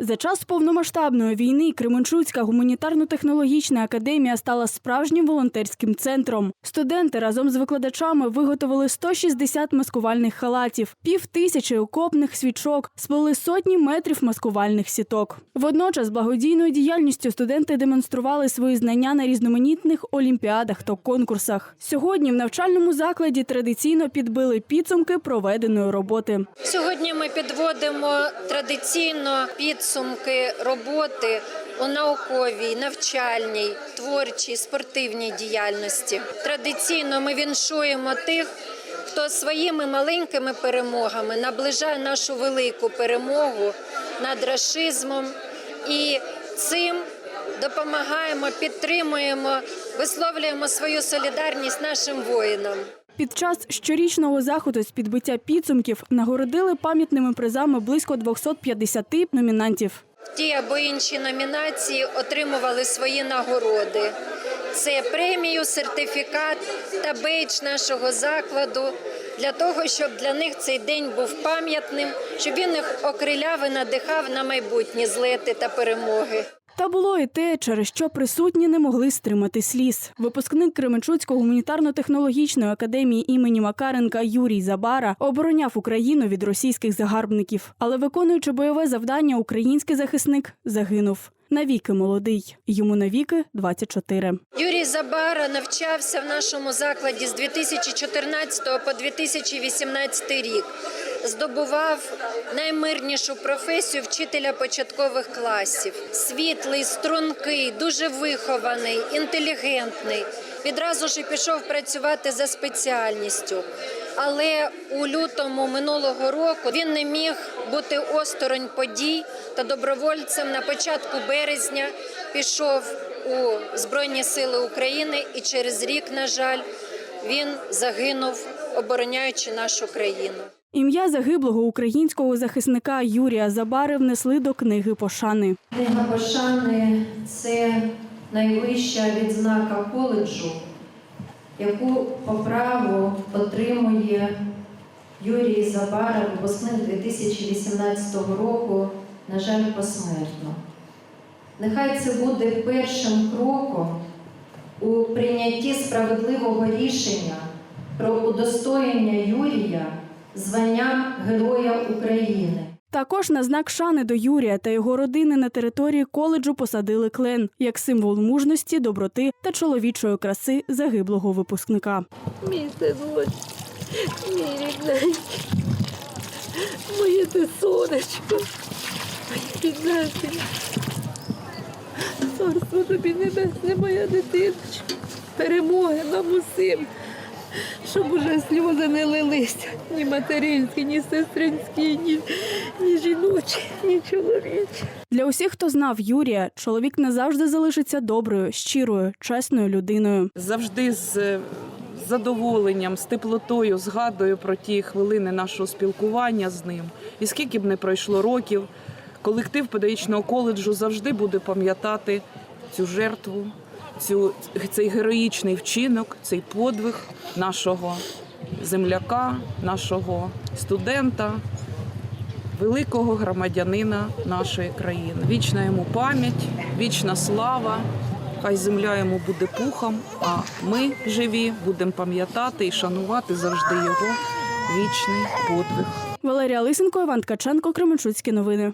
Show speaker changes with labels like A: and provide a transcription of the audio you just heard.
A: За час повномасштабної війни Кременчуцька гуманітарно-технологічна академія стала справжнім волонтерським центром. Студенти разом з викладачами виготовили 160 маскувальних халатів, пів тисячі окопних свічок, сплели сотні метрів маскувальних сіток. Водночас благодійною діяльністю студенти демонстрували свої знання на різноманітних олімпіадах та конкурсах. Сьогодні в навчальному закладі традиційно підбили підсумки проведеної роботи.
B: Сьогодні ми підводимо традиційно підсумки роботи у науковій, навчальній, творчій, спортивній діяльності. Традиційно ми віншуємо тих, хто своїми маленькими перемогами наближає нашу велику перемогу над рашизмом і цим допомагаємо, підтримуємо, висловлюємо свою солідарність нашим воїнам.
A: Під час щорічного заходу з підбиття підсумків нагородили пам'ятними призами близько 250 номінантів.
B: Ті або інші номінації отримували свої нагороди. Це премію, сертифікат та бейдж нашого закладу для того, щоб для них цей день був пам'ятним, щоб він їх окриляв і надихав на майбутні злети та перемоги.
A: Та було і те, через що присутні не могли стримати сліз. Випускник Кременчуцького гуманітарно-технологічної академії імені Макаренка Юрій Забара обороняв Україну від російських загарбників. Але виконуючи бойове завдання, український захисник загинув. Навіки молодий, йому навіки 24.
B: Юрій Забара навчався в нашому закладі з 2014 по 2018 рік. Здобував наймирнішу професію вчителя початкових класів. Світлий, стрункий, дуже вихований, інтелігентний. Відразу ж і пішов працювати за спеціальністю. Але у лютому минулого року він не міг бути осторонь подій та добровольцем на початку березня пішов у Збройні Сили України і через рік, на жаль, він загинув, обороняючи нашу країну.
A: Ім'я загиблого українського захисника Юрія Забари внесли до книги пошани.
C: Книга пошани це найвища відзнака коледжу, яку по праву отримує Юрій Забара, випускник 2018 року, на жаль, посмертно. Нехай це буде першим кроком у прийнятті справедливого рішення про удостоєння Юрія званням Героя України.
A: Також на знак шани до Юрія та його родини на території коледжу посадили клен як символ мужності, доброти та чоловічої краси загиблого випускника.
D: Мій синочок, мій рідненький, моє ти сонечко, моє рідненьке. Царство тобі небесне, моя дитиночка. Перемоги нам усім, щоб уже сльози не лилися, ні материнські, ні сестринські, ні, ні жіночі, ні чоловічі.
A: Для усіх, хто знав Юрія, чоловік назавжди залишиться доброю, щирою, чесною людиною.
E: завжди з е, задоволенням, з теплотою згадую про ті хвилини нашого спілкування з ним. І скільки б не пройшло років, колектив педагогічного коледжу завжди буде пам'ятати цю жертву, цю, цей героїчний вчинок, цей подвиг нашого земляка, нашого студента, великого громадянина нашої країни. Вічна йому пам'ять, вічна слава. Хай земля йому буде пухом, а ми живі будемо пам'ятати і шанувати завжди його вічний подвиг.
A: Валерія Лисенко, Іван Ткаченко, Кременчуцькі новини.